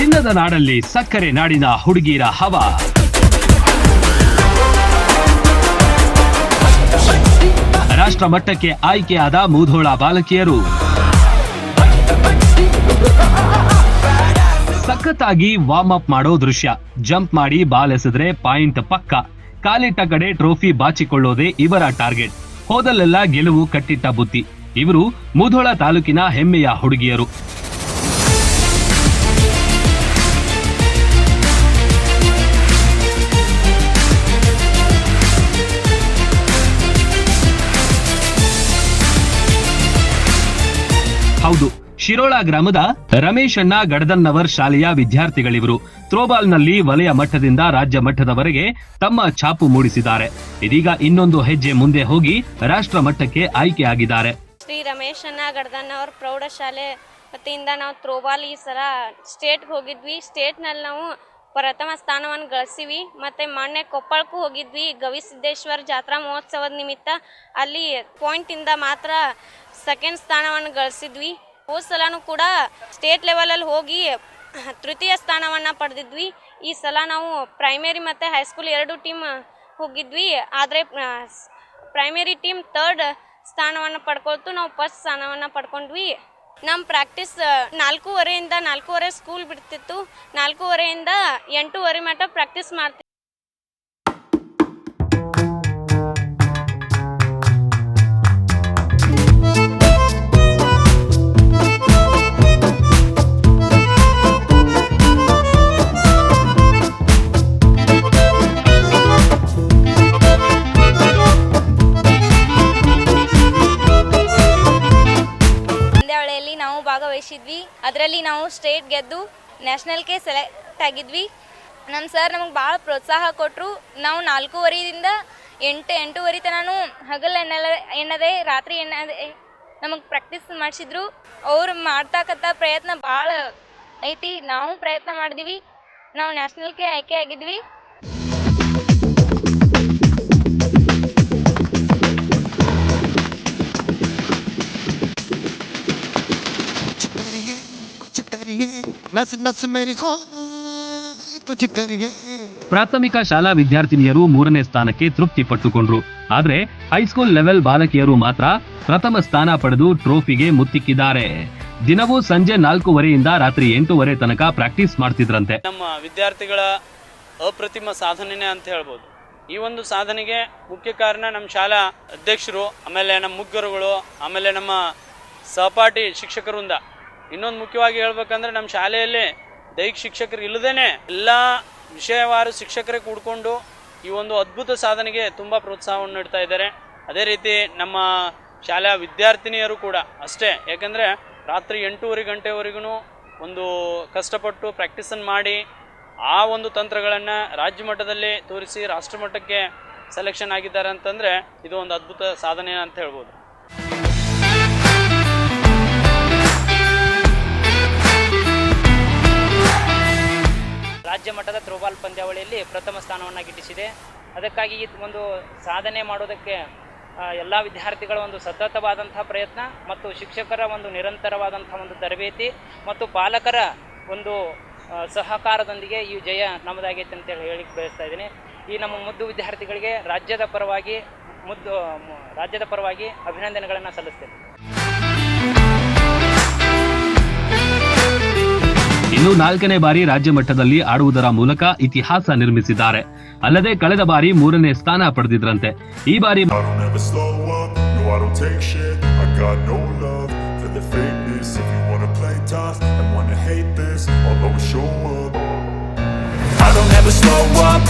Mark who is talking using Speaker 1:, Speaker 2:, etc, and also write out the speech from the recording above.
Speaker 1: ಚಿನ್ನದ ನಾಡಲ್ಲಿ ಸಕ್ಕರೆ ನಾಡಿನ ಹುಡುಗಿರ ಹವ. ರಾಷ್ಟ್ರ ಮಟ್ಟಕ್ಕೆ ಆಯ್ಕೆಯಾದ ಮೂಧೋಳ ಬಾಲಕಿಯರು. ಸಖತ್ತಾಗಿ ವಾರ್ಮ್ ಅಪ್ ಮಾಡೋ ದೃಶ್ಯ. ಜಂಪ್ ಮಾಡಿ ಬಾಲ್ ಎಸೆದ್ರೆ ಪಾಯಿಂಟ್ ಪಕ್ಕ. ಕಾಲಿಟ್ಟ ಕಡೆ ಟ್ರೋಫಿ ಬಾಚಿಕೊಳ್ಳೋದೇ ಇವರ ಟಾರ್ಗೆಟ್. ಹೋದಲ್ಲೆಲ್ಲ ಗೆಲುವು ಕಟ್ಟಿಟ್ಟ ಬುತ್ತಿ ಇವರು ಮುಧೋಳ ತಾಲೂಕಿನ ಹೆಮ್ಮೆಯ ಹುಡುಗಿಯರು. ಶಿರೋಳ ಗ್ರಾಮದ ರಮೇಶ್ ಅಣ್ಣ ಗಡದನ್ನವರ್ ಶಾಲೆಯ ವಿದ್ಯಾರ್ಥಿಗಳಿವರು. ಥ್ರೋಬಾಲ್ನಲ್ಲಿ ವಲಯ ಮಟ್ಟದಿಂದ ರಾಜ್ಯ ಮಟ್ಟದವರೆಗೆ ತಮ್ಮ ಛಾಪು ಮೂಡಿಸಿದ್ದಾರೆ. ಇದೀಗ ಇನ್ನೊಂದು ಹೆಜ್ಜೆ ಮುಂದೆ ಹೋಗಿ ರಾಷ್ಟ್ರ ಮಟ್ಟಕ್ಕೆ ಆಯ್ಕೆಯಾಗಿದ್ದಾರೆ
Speaker 2: ಶ್ರೀ ರಮೇಶಣ್ಣ ಅಣ್ಣ ಗಡದನ್ನವರ್ ಪ್ರೌಢಶಾಲೆ ವತಿಯಿಂದ ನಾವು ಥ್ರೋಬಾಲ್ ಈ ಸಲ ಸ್ಟೇಟ್ಗೆ ಹೋಗಿದ್ವಿ. ಸ್ಟೇಟ್ನಲ್ಲಿ ನಾವು ಪ್ರಥಮ ಸ್ಥಾನವನ್ನು ಗಳಿಸಿವಿ. ಮತ್ತು ಮೊನ್ನೆ ಕೊಪ್ಪಳಕ್ಕೂ ಹೋಗಿದ್ವಿ. ಗವಿಸಿದ್ದೇಶ್ವರ ಜಾತ್ರಾ ಮಹೋತ್ಸವದ ನಿಮಿತ್ತ ಅಲ್ಲಿ ಪಾಯಿಂಟಿಂದ ಮಾತ್ರ ಸೆಕೆಂಡ್ ಸ್ಥಾನವನ್ನು ಗಳಿಸಿದ್ವಿ. ಹೋದ ಸಲನೂ ಕೂಡ ಸ್ಟೇಟ್ ಲೆವೆಲಲ್ಲಿ ಹೋಗಿ ತೃತೀಯ ಸ್ಥಾನವನ್ನು ಪಡೆದಿದ್ವಿ. ಈ ಸಲ ನಾವು ಪ್ರೈಮರಿ ಮತ್ತು ಹೈಸ್ಕೂಲ್ ಎರಡು ಟೀಮ್ ಹೋಗಿದ್ವಿ. ಆದರೆ ಪ್ರೈಮರಿ ಟೀಮ್ ಥರ್ಡ್ ಸ್ಥಾನವನ್ನು ಪಡ್ಕೊಳ್ತು. ನಾವು ಫಸ್ಟ್ ಸ್ಥಾನವನ್ನು ಪಡ್ಕೊಂಡ್ವಿ. ನಮ್ಮ ಪ್ರಾಕ್ಟೀಸ್ ನಾಲ್ಕೂವರೆಯಿಂದ ನಾಲ್ಕೂವರೆ ಸ್ಕೂಲ್ ಬಿಡ್ತಿತ್ತು. ನಾಲ್ಕೂವರೆಯಿಂದ ಎಂಟೂವರೆ ಮಟ್ಟ ಪ್ರಾಕ್ಟೀಸ್ ಮಾಡ್ತಿದ್ವಿ.
Speaker 3: ಅದರಲ್ಲಿ ನಾವು ಸ್ಟೇಟ್ ಗೆದ್ದು ನ್ಯಾಷನಲ್ಗೆ ಸೆಲೆಕ್ಟ್ ಆಗಿದ್ವಿ. ನಮ್ಮ ಸರ್ ನಮಗೆ ಭಾಳ ಪ್ರೋತ್ಸಾಹ ಕೊಟ್ಟರು ನಾವು ನಾಲ್ಕೂವರೆಯಿಂದ ಎಂಟು, ಎಂಟೂವರೆ ತನೂ ಹಗಲು ಎಣ್ಣೆಲ್ಲ ಎನ್ನದೆ, ರಾತ್ರಿ ಎನ್ನದೆ, ನಮಗೆ ಪ್ರಾಕ್ಟೀಸ್ ಮಾಡಿಸಿದ್ರು. ಅವ್ರು ಮಾಡ್ತಕ್ಕಂಥ ಪ್ರಯತ್ನ ಭಾಳ ಐತಿ. ನಾವು ಪ್ರಯತ್ನ ಮಾಡಿದ್ವಿ. ನಾವು ನ್ಯಾಷನಲ್ಗೆ ಆಯ್ಕೆ ಆಗಿದ್ವಿ.
Speaker 1: ಪ್ರಾಥಮಿಕ ಶಾಲಾ ವಿದ್ಯಾರ್ಥಿನಿಯರು ಮೂರನೇ ಸ್ಥಾನಕ್ಕೆ ತೃಪ್ತಿ ಪಟ್ಟುಕೊಂಡ್ರು. ಆದ್ರೆ ಹೈಸ್ಕೂಲ್ ಲೆವೆಲ್ ಬಾಲಕಿಯರು ಮಾತ್ರ ಪ್ರಥಮ ಸ್ಥಾನ ಪಡೆದು ಟ್ರೋಫಿಗೆ ಮುತ್ತಿಕ್ಕಿದ್ದಾರೆ. ದಿನವೂ ಸಂಜೆ ನಾಲ್ಕೂವರೆಯಿಂದ ರಾತ್ರಿ ಎಂಟೂವರೆ ತನಕ ಪ್ರಾಕ್ಟೀಸ್ ಮಾಡ್ತಿದ್ರಂತೆ.
Speaker 4: ನಮ್ಮ ವಿದ್ಯಾರ್ಥಿಗಳ ಅಪ್ರತಿಮ ಸಾಧನೆನೇ ಅಂತ ಹೇಳ್ಬೋದು. ಈ ಒಂದು ಸಾಧನೆಗೆ ಮುಖ್ಯ ಕಾರಣ ನಮ್ಮ ಶಾಲಾ ಅಧ್ಯಕ್ಷರು ಆಮೇಲೆ ನಮ್ಮ ಮುಗ್ಗರುಗಳು ಆಮೇಲೆ ನಮ್ಮ ಸಹಪಾಠಿ ಶಿಕ್ಷಕ ವೃಂದ ಇನ್ನೊಂದು ಮುಖ್ಯವಾಗಿ ಹೇಳ್ಬೇಕಂದ್ರೆ ನಮ್ಮ ಶಾಲೆಯಲ್ಲಿ ದೈಹಿಕ ಶಿಕ್ಷಕರು ಇಲ್ಲದೇನೆ ಎಲ್ಲ ವಿಷಯವಾರು ಶಿಕ್ಷಕರೇ ಕೂಡ್ಕೊಂಡು ಈ ಒಂದು ಅದ್ಭುತ ಸಾಧನೆಗೆ ತುಂಬ ಪ್ರೋತ್ಸಾಹವನ್ನು ನೀಡ್ತಾ ಇದ್ದಾರೆ. ಅದೇ ರೀತಿ ನಮ್ಮ ಶಾಲಾ ವಿದ್ಯಾರ್ಥಿನಿಯರು ಕೂಡ ಅಷ್ಟೇ. ಯಾಕಂದರೆ ರಾತ್ರಿ ಎಂಟೂವರೆ ಗಂಟೆವರೆಗೂ ಒಂದು ಕಷ್ಟಪಟ್ಟು ಪ್ರಾಕ್ಟೀಸನ್ನು ಮಾಡಿ ಆ ಒಂದು ತಂತ್ರಗಳನ್ನು ರಾಜ್ಯ ಮಟ್ಟದಲ್ಲಿ ತೋರಿಸಿ ರಾಷ್ಟ್ರಮಟ್ಟಕ್ಕೆ ಸೆಲೆಕ್ಷನ್ ಆಗಿದ್ದಾರೆ ಅಂತಂದರೆ ಇದು ಒಂದು ಅದ್ಭುತ ಸಾಧನೆ ಅಂತ ಹೇಳ್ಬೋದು.
Speaker 5: ರಾಜ್ಯ ಮಟ್ಟದ ಥ್ರೋಬಾಲ್ ಪಂದ್ಯಾವಳಿಯಲ್ಲಿ ಪ್ರಥಮ ಸ್ಥಾನವನ್ನು ಗಿಟ್ಟಿಸಿದೆ ಅದಕ್ಕಾಗಿ ಈ ಒಂದು ಸಾಧನೆ ಮಾಡೋದಕ್ಕೆ ಎಲ್ಲ ವಿದ್ಯಾರ್ಥಿಗಳ ಒಂದು ಸತತವಾದಂತಹ ಪ್ರಯತ್ನ ಮತ್ತು ಶಿಕ್ಷಕರ ಒಂದು ನಿರಂತರವಾದಂಥ ಒಂದು ತರಬೇತಿ ಮತ್ತು ಪಾಲಕರ ಒಂದು ಸಹಕಾರದೊಂದಿಗೆ ಈ ಜಯ ನಮ್ಮದಾಗೈತೆ ಅಂತೇಳಿ ಹೇಳಿಕ್ಕೆ ಬಯಸ್ತಾ ಇದ್ದೀನಿ. ಈ ನಮ್ಮ ಮುದ್ದು ವಿದ್ಯಾರ್ಥಿಗಳಿಗೆ ರಾಜ್ಯದ ಪರವಾಗಿ ಮುದ್ದು ರಾಜ್ಯದ ಪರವಾಗಿ ಅಭಿನಂದನೆಗಳನ್ನು ಸಲ್ಲಿಸ್ತೇನೆ.
Speaker 1: ಇನ್ನು ನಾಲ್ಕನೇ ಬಾರಿ ರಾಜ್ಯ ಮಟ್ಟದಲ್ಲಿ ಆಡುವುದರ ಮೂಲಕ ಇತಿಹಾಸ ನಿರ್ಮಿಸಿದ್ದಾರೆ. ಅಲ್ಲದೆ ಕಳೆದ ಬಾರಿ ಮೂರನೇ ಸ್ಥಾನ ಪಡೆದಿದ್ರಂತೆ. ಈ ಬಾರಿ
Speaker 6: I don't ever slow up,